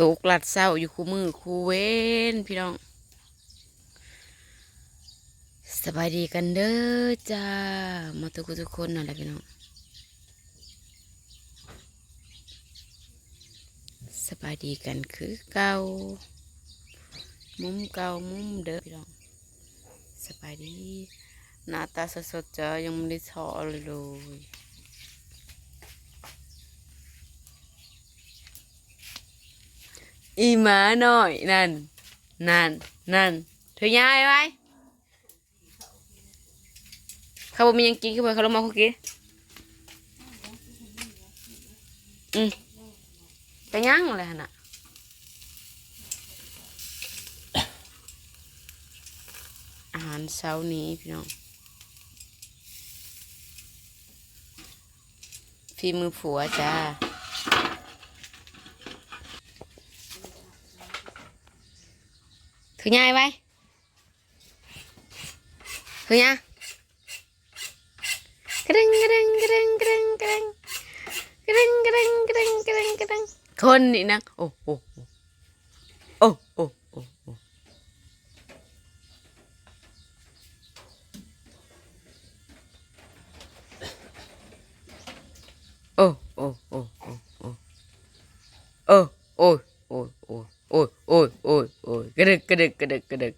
ตกหลัดเศร้าอยู่คู่มือคู่เว้นพี่น้อง สบายดีกันเด้อจ้า มาทุกคนทุกคนนั่นแหละพี่น้อง สบายดีกันคือเก่า มุมเก่ามุมเด้อพี่น้อง สบายดี หน้าตาสดๆจ้ายังไม่ได้ทอเลยเลย อีหมาหน่อยนั่นนั่นนั่นเธอยายไว้เขาบอกมียังกินเขาบอกเขาลงมาเขากินอืมไปย่างอะไรหั่นน่ะอาหารเช้านี้พี่น้องฝีมือผัวจ้า ถือยายไว้ถือยายกระดึงกระดึ ôi ôi ôi ôi gật gật gật gật gật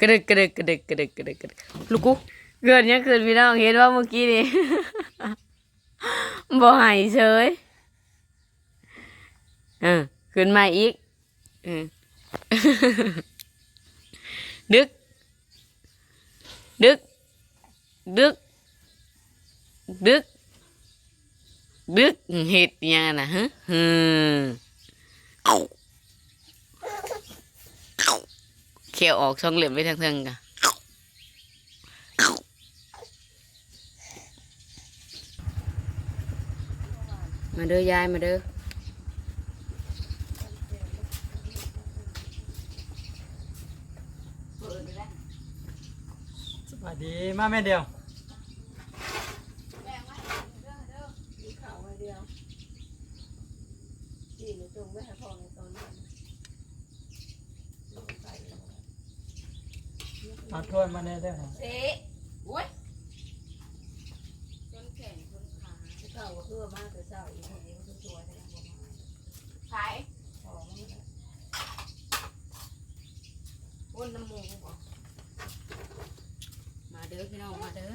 กระดึกกระดึกกระดึกกระดึกกระดึกกระดึกลูกกูเกิดยังเกิดพี่น้องเห็นว่าเมื่อกี้นี่บ่หายเฉยเออขึ้นมาอีกเออดึก ดึก ดึก ดึก ดึกเห็ดยังนะฮะฮึ ขียวออกช่องเหลี่ยมไว้ทางเทิงๆกะมาเด้อยายมาเด้อสวัสดีมาแม่เดียว เอาถ้วยมาได้ได้ไหมเอ๊ะโอ้ยจนแขนจนขาเก่าก็คือมาแต่เช้าอีกคนนี้ก็คือตัวแต่ยังบ่มาขายของนี่แหละวนน้ำมูกบ่มาเด้อพี่น้องมาเด้อ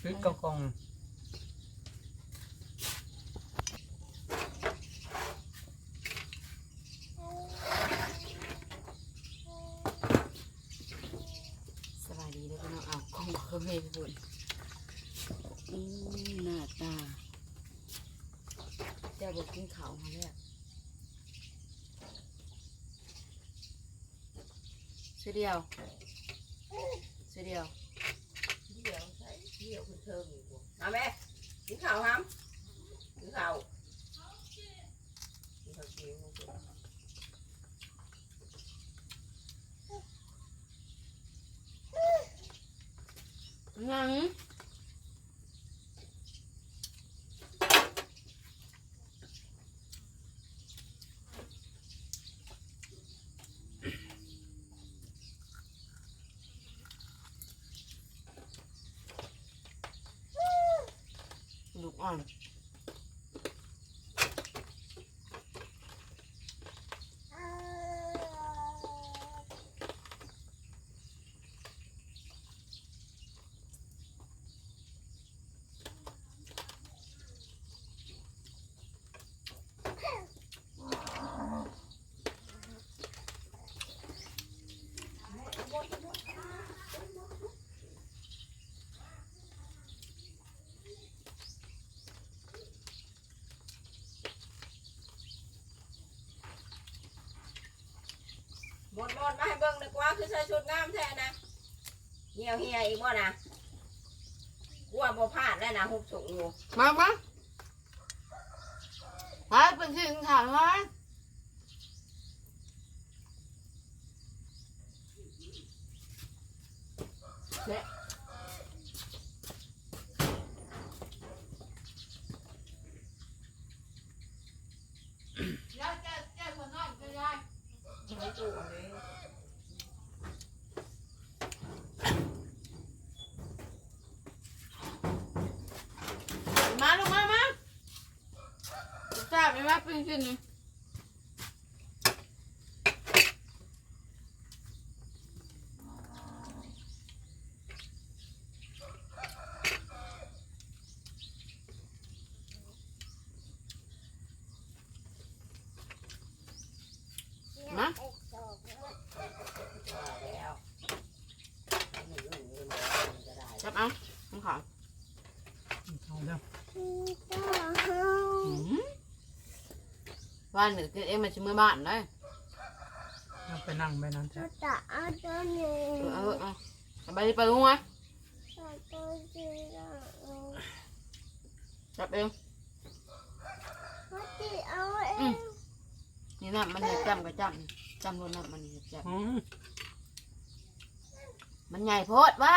คือกองกอง สบายดีเด้อพี่น้องเอาของเขาให้พี่บุญอืมหน้าตาเจ้า บอกกินข้าวมาแล้วซื้อเดียวซื้อเดียว เดี๋ยวใส่เดี๋ยวคือเธออยู่บ่มาแม่กินข้าวห้ำกินข้าวกินข้าวเกี๊ยวบ่ยังลู around. ให้เบิ่งดีกว่าคือใส่ชุดงามแท้นะเหี่ยวเหี่ยอีกบ่นะกลัวบ่พลาดแล้วนะหุบสูงอยู่มามาหาเป็นสิ่งถามว่าไม่ตู้เลย มาลูกมามา ทราบไหมว่าเป็นสิ่งนี้มาแล้วหนูอยู่นี่มันจะได้จับเอาของเขาเอาเด้ออืม ว่าหนึ่งเอ็มมันชิมือบ้านได้เอาไปนั่งไปนั่งแท้เออเออเออเอาไปไปลุงวะจับเองนี่น้ำมันเนี่ยจำก็จำจำรถน้ำมันเนี่ยจอืมำมันใหญ่โพดไว้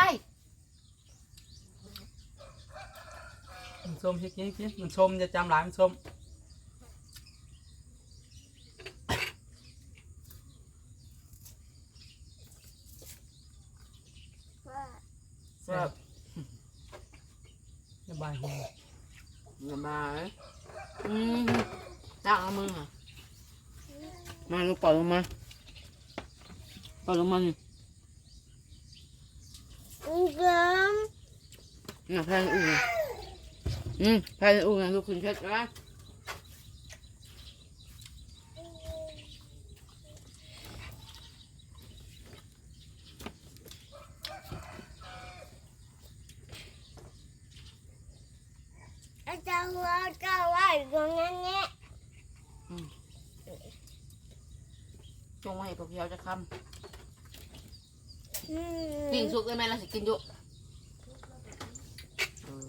มันส้มให้กินกินมันส้มจะจำหลายมันส้ม แบบ สบายหัวอย่ามาเลยอืมตั้งเอามืออะมาลูกปล่อยลงมาปล่อยลงมานี่น่ะแพงอุ่นอืมแพงอุ่นนะลูกคุณเช็ดนะ จงไว้ให้พวกเพียวจะคำกินสุกได้ไหมล่ะสิกินอยุเออ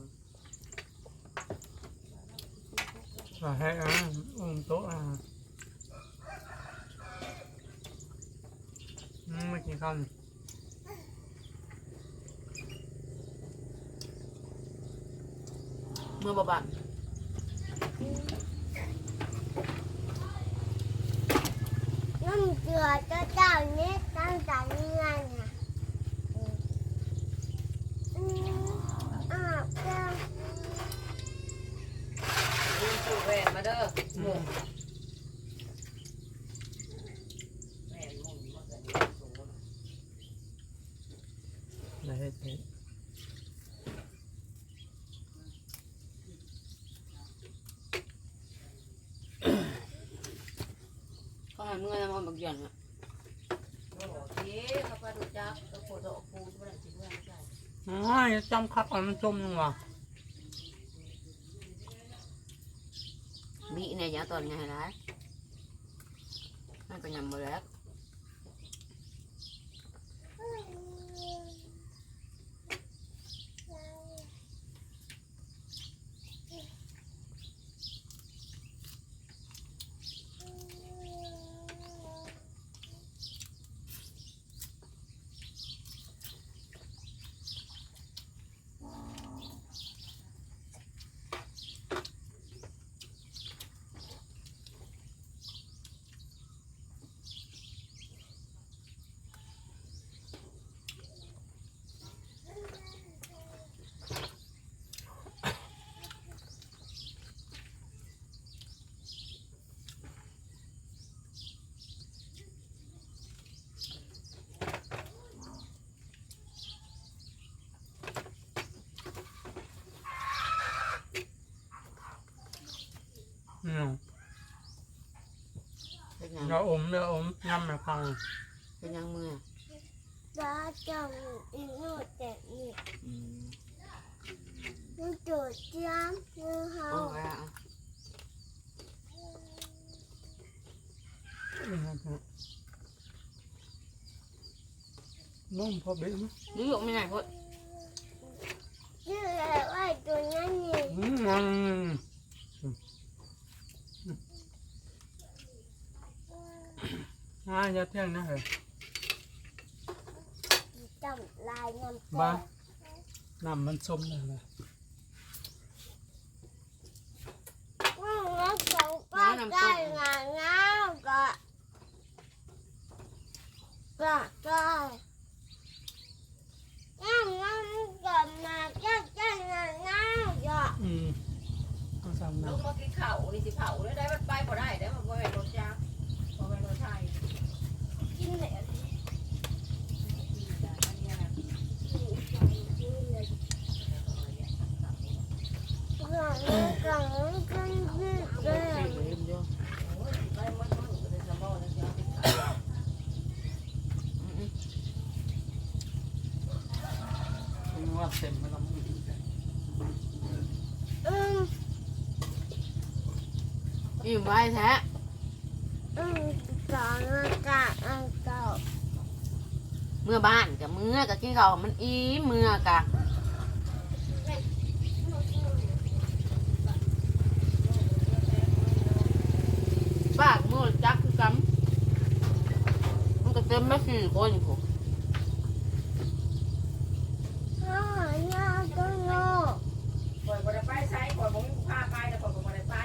ว่าให้อะอุ้มโต๊ะอะอืมไม่กินข้าวนี่ มื่อบ่บานน้ำเกลือเจ้าเจ้านี่ตั้งแต่นี้ไงเนี่ยอืมอาบแก้มดูสูแหวนมาเด้อหมุนแหวนหมุนมาเกิดสูง ได้ให้เท เขาให้เมื่อแล้วมันบักอย่างอะโอ้โหทีเขาก็ดูจักตัวโคตรปูที่มันจิ๋วไม่ได้อ๋อจำคักอะมันส้มยังวะบีเนี่ยอยางตอนไงร้ายมันก็ยำมาแล้ว อืม เป็นยังเดี๋ยวอมเดี๋ยวอมยำแบบฟังเป็นยังมือตาจังอีโน่แต่นี่อืมมันจุดจ้ำมือเฮาเอาไว้อะนี่ครับนุ่มพอเบ๊ะมั้ยดูอยู่ไม่ไหนพดชื่ออะไรว่าตัวนั้ ยาเที่ยงนะเหรอจังลายน้ำบ้าน้ำมันส้มนะน้ำมก็ไนน้ำก็ก็ก็น้ำก็มาก็ก็น้ำน้ำก็อืกมลงมากินข้าวนี่สิเผาเลยได้มันไปบ่ได้ได้มันบ่ให้ร อันเนี้ยนะ ก่อนก่อนกินกินเลย เห็นอยู่ โอ้ยไปมันมันก็ได้สมองแล้วสิเ มื่อบ้านกับเมื่อกับกินข้าวมันอีเมื่อกะปากมือจักคือกำมันก็เต็มไม่สี่คนผมข้าวหน้าก็โง่ข่อยบ่ได้ไปไสข่อยบ่มีผู้พาไปแล้วข่อยก็บ่ได้ไป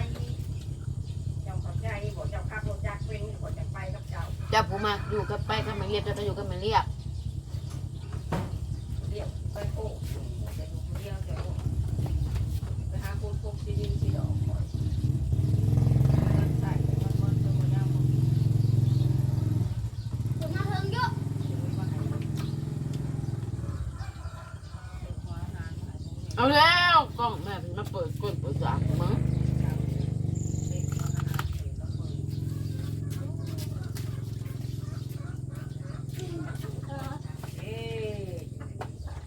เจ้าเข้าใจบ่เจ้าขับรถจักรเป็นข่อยจะไปกับเจ้า จับผมมาอยู่กับไปกับมันเรียบจะอยู่กับมันเรียบ เรียกไปโอ้จะอยู่คนเดียวจะโอ้ไปหาคนพบที่ดินที่ดอกข่อใส่มันมันตัวมันยาวจะมาเฮิงเยอะเอาแล้วกล้องแม่มาเปิดก้นเปิดสากมั้ง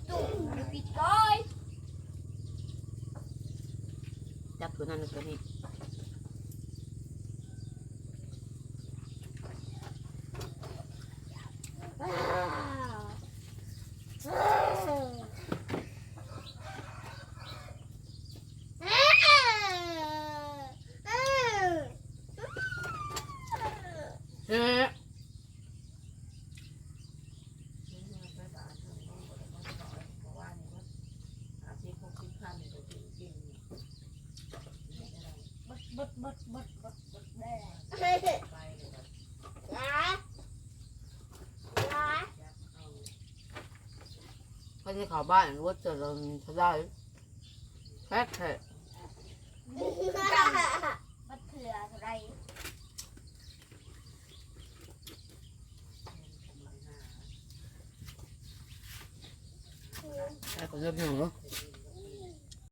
ตุ่มปิดก้อย จับ ตัวนั้นตัวนี้ ว้าวเอ้ยเอ้ย เอ๊ะ เขาจะเขาบ้านว่าจะลงเขาได้แค่แค่มันเถื่ออะไรแค่คนเริ่มหนึ่งเนาะ